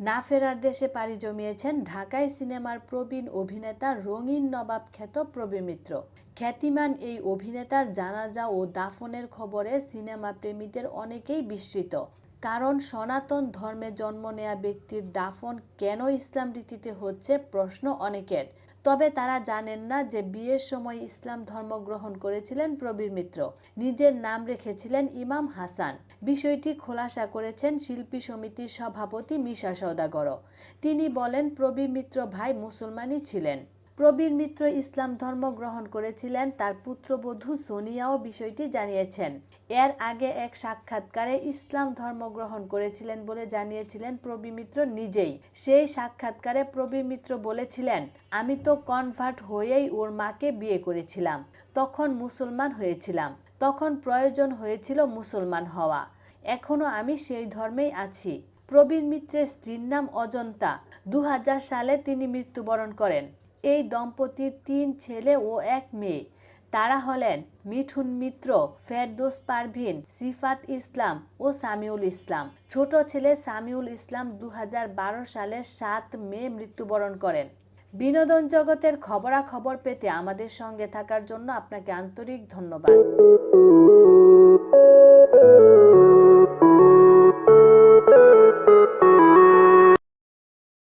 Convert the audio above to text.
না ফেরার দেশে পাড়ি জমিয়েছেন ঢাকায় সিনেমার প্রবীণ অভিনেতা রঙিন নবাব খ্যাত প্রবীমিত্র খ্যাতিমান এই অভিনেতার জানাজা ও দাফনের খবরে সিনেমা প্রেমীদের অনেকেই বিস্মিত। কারণ সনাতন ধর্মে জন্ম নেয়া ব্যক্তির দাফন কেন ইসলাম রীতিতে হচ্ছে প্রশ্ন অনেকের। তবে তারা জানেন না যে বিয়ের সময় ইসলাম ধর্ম গ্রহণ করেছিলেন প্রবীর মিত্র। নিজের নাম রেখেছিলেন ইমাম হাসান। বিষয়টি খোলাসা করেছেন শিল্পী সমিতির সভাপতি মিশা সৌদাগর তিনি বলেন, প্রবীর মিত্র ভাই মুসলমানই ছিলেন। প্রবীর মিত্র ইসলাম ধর্ম গ্রহণ করেছিলেন, তার পুত্রবধূ সোনিয়াও বিষয়টি জানিয়েছেন। এর আগে এক সাক্ষাৎকারে ইসলাম ধর্ম গ্রহণ করেছিলেন বলে জানিয়েছিলেন প্রবীর মিত্র নিজেই। সেই সাক্ষাৎকারে প্রবীর মিত্র বলেছিলেন, আমি তো কনভার্ট হয়েই ওর মাকে বিয়ে করেছিলাম, তখন মুসলমান হয়েছিলাম, তখন প্রয়োজন হয়েছিল মুসলমান হওয়া। এখনও আমি সেই ধর্মেই আছি। প্রবীর মিত্রের স্ত্রীর নাম অজন্তা। দু হাজার সালে তিনি মৃত্যুবরণ করেন। এই দম্পতির তিন ছেলে ও এক মেয়ে। তারা হলেন মিঠুন মিত্র, ফেরদোস পারভিন, সিফাত ইসলাম ও সামিউল ইসলাম। ছোট ছেলে সামিউল ইসলাম দু হাজার বারো সালের সাত মে মৃত্যুবরণ করেন। বিনোদন জগতের খবরাখবর পেতে আমাদের সঙ্গে থাকার জন্য আপনাকে আন্তরিক ধন্যবাদ।